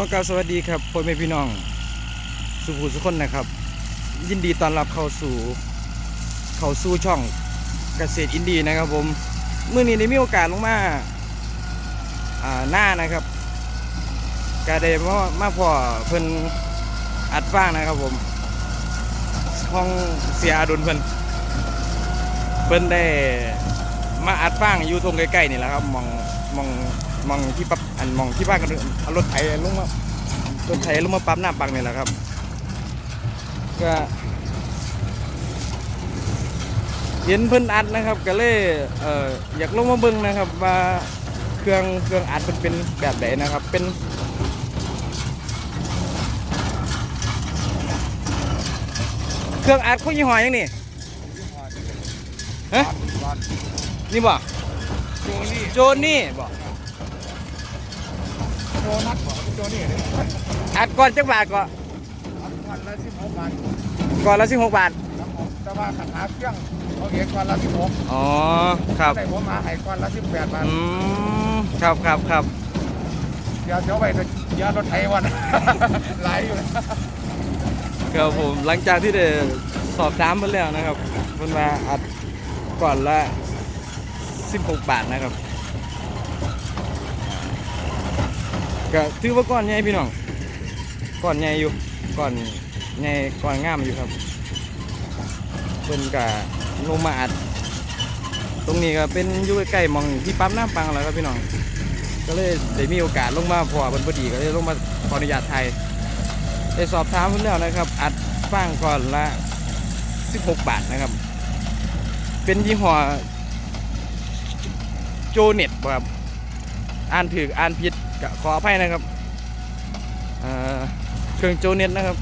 ขอกล่าวสวัสดีครับพ่อแม่พี่น้อง สุภูสุคนนะครับ ยินดีต้อนรับเข้าสู่เข้าสู่ช่องเกษตรอินดีนะครับผมเมื่อนี้ได้มีโอกาสลงมาอ่าหน้านะครับก็ได้มามาพอเพิ่นอัดฟางนะครับผมห้องเสียดุลเพิ่นเพิ่นได้มาอัดฟางอยู่ตรงใกล้ๆนี่แหละครับมองมอง มองที่ปั๊บอันมองที่บ้านกันเอารถไถลงมารถไถลงมาปั๊มหน้าปังนี่แหละครับ ก็เห็นเพิ่นอัดนะครับ ก็เลยเอ่ออยากลงมาเบิ่งนะครับ ว่าเครื่องเครื่องอัดมันเป็นแบบไหนนะครับ เป็นเครื่องอัดเขายี่ห้อหยังนี่ฮะนี่บ่โจนี่โจนี่บ่โจนักบ่โจนี่เนี่ยอัดก่อนจักบาทก่อนพันละสิบหกบาทก่อนละสิบหกบาทครับผมแต่ว่าขันหาเครื่องเขาเองก้อนละสิบหกอ๋อครับได้ผมมาให้ก้อนละสิบแปดบาทอืมครับครับครับเดี๋ยวเดี๋ยวไปเดี๋ยวรถไถวันหลายอยู่นะครับผมหลังจากที่ได้สอบถามเพิ่นแล้วนะครับเพิ่นมาอัดก่อนละ 16 บาทนะครับ ก็ถือว่าก้อนใหญ่พี่น้องก้อนใหญ่อยู่ก้อนใหญ่ก้อนงามอยู่ครับเพิ่นก็ลงมาอัดตรงนี้ก็เป็นอยู่ใกล้ๆมองที่ปั๊มน้ำปังแล้วครับพี่น้อง ก็เลยได้มีโอกาสลงมาพอเพิ่นพอดีก็เลยลงมาขออนุญาตไทยได้สอบถามเพิ่นแล้วนะครับ อัดฟางก่อนละ 16 บาทนะครับ เป็นยี่ห้อโจเน็ตครับอ่านถืออ่านผิด ก็ขออภัยนะครับเครื่องโจเน็ตนะครับ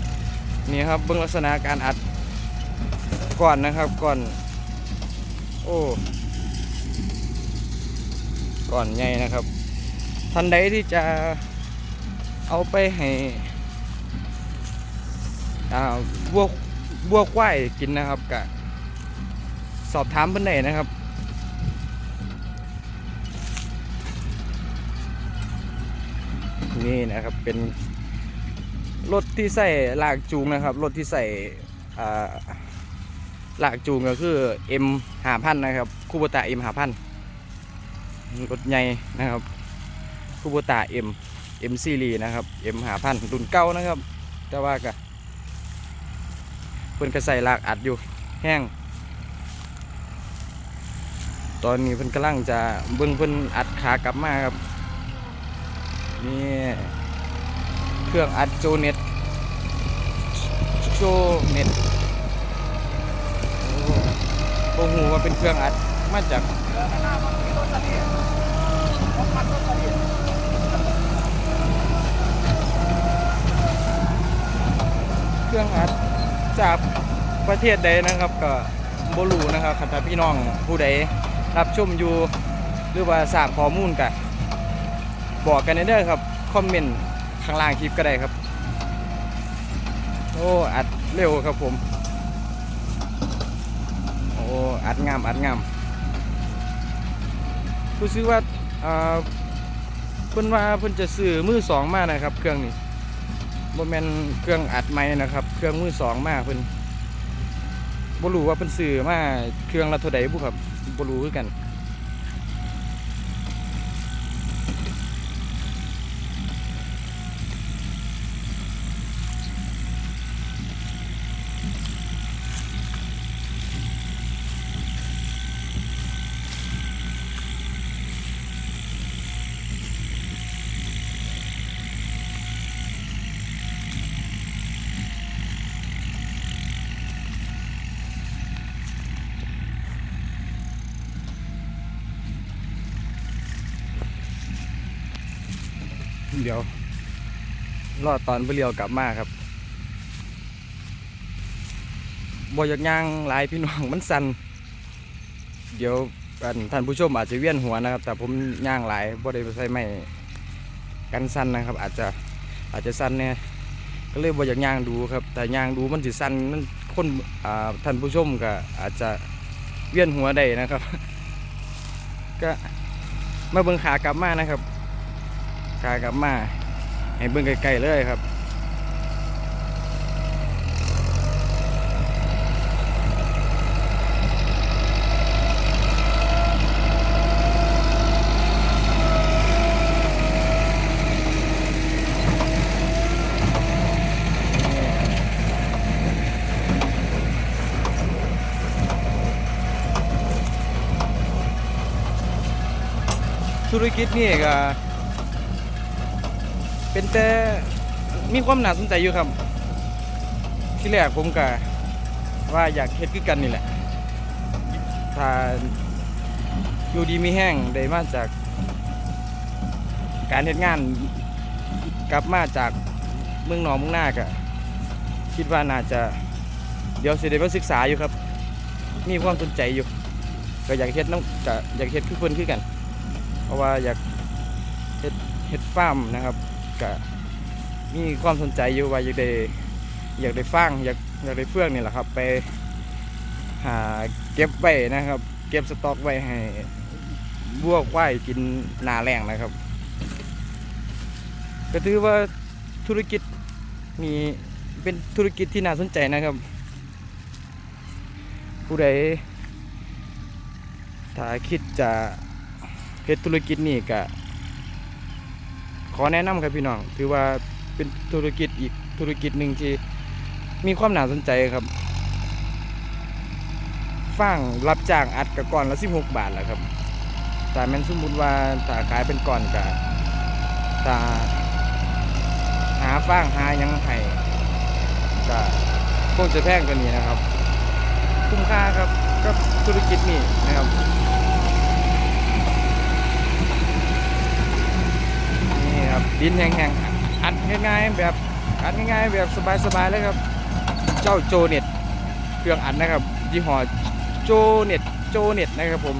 นี่ครับเบื้องลักษณะการอัดก่อนนะครับก่อนโอ้ก่อนใหญ่นะครับ ทันใดที่จะเอาไปให้อ่าวัววัวควายกินนะครับกะสอบถามเพิ่อนได้นะครับ นี่นะครับเป็นรถที่ใส่ลากจูงนะครับรถที่ใส่อ่าลากจูงก็คือ M หาพันนะครับคูโบตา M หาพันรถใหญ่นะครับคูโบตา M M ซีรีนะครับ M หาพันรุ่นเก่านะครับ แต่ว่าก็เพิ่นก็ใส่ลากอัดอยู่แห้ง ตอนนี้เพิ่นกำลังจะเบิ่งเพิ่นอัดขากลับมาครับ นี่เครื่องอัดโจเน็ตโจเน็ตโอ้โหว่าเป็นเครื่องอัดมาจากเครื่องอัดจากประเทศใดนะครับก็บรูนะครับคันถ้าพี่น้องผู้ใดรับชมอยู่หรือว่าทราบข้อมูลกัน บอกกันเด้อครับ คอมเมนต์ข้างล่างคลิปก็ได้ครับ โอ้ อัดเร็วครับผม โอ้ อัดงามอัดงามรู้สึกว่าอ่าเพิ่นว่าเพิ่นจะซื้อมือสองมานะครับ เครื่องนี้บ่แมนเครื่องอัดไม้นะครับ เครื่องมือสองมาเพิ่นบ่รู้ว่าเพิ่นซื้อมาเครื่องละเท่าใดบุครับบ่รู้คือกัน เดี๋ยว รอตอนเปเรียวกลับมาครับบอยากย่างหลายพี่น้องมันสันเดี๋ยวท่านผู้ชมอาจจะเวียนหัวนะครับ แต่ผมย่างหลายบ่ได้ใส่ไม่กันสั้นนะครับ อาจจะอาจจะสั้นเนี่ยก็เลยบอยากย่างดูครับ แต่ย่างดูมันสิสันมันคนท่านผู้ชมก็อาจจะเวียนหัวได้นะครับ ก็มาเบิ่งขากลับมานะครับากลับมาให้เบิ่งไกลๆเลยครับธุรกิจนี่ก็ เป็นแต่มีความน่าสนใจอยู่ครับ ที่แรกผมก็ว่าอยากเฮ็ดคือกันนี่แหละถ้าอยู่ดีมีแห้งได้มาจาก การเฮ็ดงานกลับมาจากเมืองหนองเมืองหน้าก็คิดว่าน่าจะเดี๋ยวสิได้มาศึกษาอยู่ครับ มีความสนใจอยู่ ก็อยากเฮ็ดน้ำก็อยากเฮ็ดคือเพิ่นคือกัน เพราะว่าอยากเฮ็ดเฮ็ดฟาร์มนะครับ ก็มีความสนใจอยู่ว่าอยากได้อยากได้ฟางอยากอยากได้เฟืองนี่แหละครับ ไปหาเก็บไว้นะครับ เก็บสต็อกไว้ให้บัวควายกินนาแรงนะครับ ก็ถือว่าธุรกิจมีเป็นธุรกิจที่น่าสนใจนะครับ ผู้ใดถ้าคิดจะเฮ็ดธุรกิจนี่ก็ ขอแนะนำครับพี่น้อง ถือว่าเป็นธุรกิจอีกธุรกิจหนึ่งที่มีความน่าสนใจครับฟางรับจ้างอัดกับก่อนละ16บาทแหละครับ แต่แมันสมมุติว่าถ้าขายเป็นก่อนก็ถ้าหาฟางหายังให้ก็คงจะแพงกว่านี้นะครับ คุ้มค่าครับกับธุรกิจนี่นะครับ นี่ครับ ดินแห้งๆอัดง่ายๆแบบอัดง่ายๆแบบสบายๆเลยครับ เจ้าโจเน็ตเครื่องอัดนะครับยี่ห้อโจเน็ตโจเน็ตนะครับผม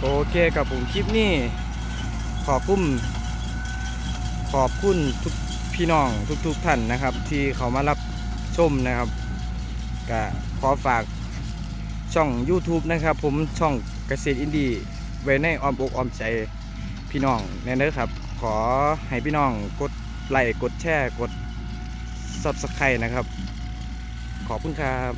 โอเคครับผมคลิปนี้ขอบคุณขอบคุณทุกพี่น้องทุกๆท่านนะครับ ที่เขามารับชมนะครับก็ขอฝากช่อง YouTube นะครับ ผมช่องเกษตรอินดี้ไว้ในออมอกออมใจ พี่น้องแน่เด้อครับ ขอให้พี่น้องกดไลค์กดแชร์กด Subscribe นะครับ ขอบคุณครับ